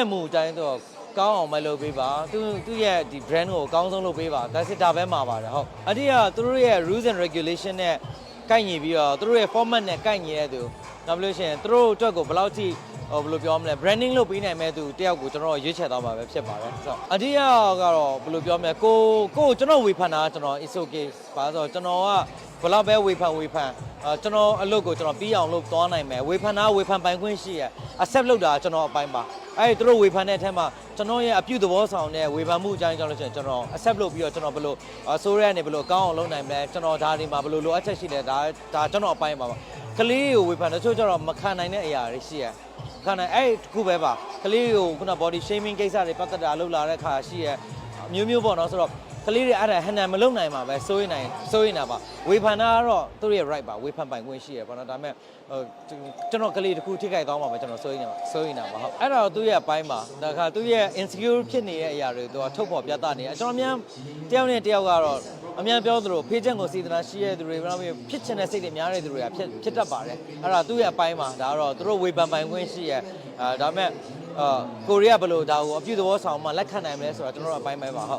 ရဲ့မူအတိုင်းတော့ကောင်းအောင်မလုပ်ပေးပါသူသူ့ရဲ့ဒီ brand ကိုအကောင်းဆုံးလုပ်ပေးပါဒါစစ်တာပဲမှာပါတယ်ဟုတ်အတိကသူတို့ရဲ့ rules and regulation နဲ့ကိုက်ညီပြီးတော့သူတို့ရဲ့ format နဲ့ကိုက်ညီတဲ့သူနောက်ပြီးလို့ရှိရင်သူတို့အတွက်ကိုဘယ်လောက်ထိဟိုဘယ်လိုပြောမလဲ branding လုပ်ပေးနိုင်မဲ့သူတယောက်ကိုကျွန်တော်ရွေးချယ်သွားမှာပဲဖြစ်ပါတယ်ဆိုတော့အတိကကတော့ဘယ်လိုပြောမလဲကိုကိုကိုကျွန်တော်ဝေဖန်တာကကျွန်တော် is okay ပါဆိုတော့ကျွန်တော်က ဘယ်လောက်ပဲဝေဖန်ဝေဖန်အဲကျွန်တော်အလုပ်ကိုကျွန်တော်ပြီးအောင်လုပ်သွားနိုင်မယ်ဝေဖန်တာကဝေဖန်ပိုင်ခွင့်ရှိရ accept လုပ်တာကကျွန်တော်အပိုင်းပါအဲဒီသူတို့ဝေဖန်တဲ့အထက်မှာကျွန်တော်ရဲ့အပြုသဘောဆောင်တဲ့ဝေဖန်မှုအကြောင်းကြောင့်လို့ရှိရင်ကျွန်တော် accept လုပ်ပြီးတော့ကျွန်တော်ဘယ်လိုဆိုးရဲနေဘယ်လိုအကောင်းအောင်လုပ်နိုင်မလဲကျွန်တော်ဒါဒီမှာဘယ်လိုလိုအပ်ချက်ရှိလဲဒါဒါကျွန်တော်အပိုင်းပါပါကလေးကိုဝေဖန်တချို့ကျတော့မခံနိုင်တဲ့အရာတွေရှိရခဏအဲ့တခုပဲပါကလေးကိုခုန body shaming ကိစ္စတွေပတ်သက်တာလုပ်လာတဲ့ခါရှိရ အမျိုးမျိုးပေါ့နော်ဆိုတော့ကလေးတွေအဲ့ဒါဟန်နန်မလုပ်နိုင်ပါပဲစိုးရင်နိုင်စိုးရင်တာပါဝေဖန်တာကတော့သူတို့ရဲ့ right ပါဝေဖန်ပိုင်ခွင့်ရှိရပေါ့နော်ဒါပေမဲ့ဟိုကျွန်တော်ကလေးတစ်ခုထိခိုက်သွားမှာပဲကျွန်တော်စိုးရင်တာစိုးရင်တာပါဟုတ်အဲ့ဒါတော့သူ့ရဲ့အပိုင်းပါဒါခါသူ့ရဲ့ insecure ဖြစ်နေတဲ့အရာတွေသူကထုတ်ဖော်ပြသနေတယ်ကျွန်တော်အများတယောက်နဲ့တယောက်ကတော့အများပြောသလိုဖေးချက်ကိုစီတနာရှိတဲ့သူတွေဘာလို့ဖြစ်ချင်တဲ့စိတ်တွေများတဲ့သူတွေကဖြစ်ဖြစ်တတ်ပါတယ်အဲ့ဒါသူ့ရဲ့အပိုင်းပါဒါကတော့သူတို့ဝေဖန်ပိုင်ခွင့်ရှိရအဲဒါပေမဲ့ အာကိုရီးယားဘယ်လိုဒါကိုအပြုသဘောဆောင်မှလက်ခံနိုင်မလဲဆိုတော့ကျွန်တော်တို့အပိုင်းပဲပါဟုတ်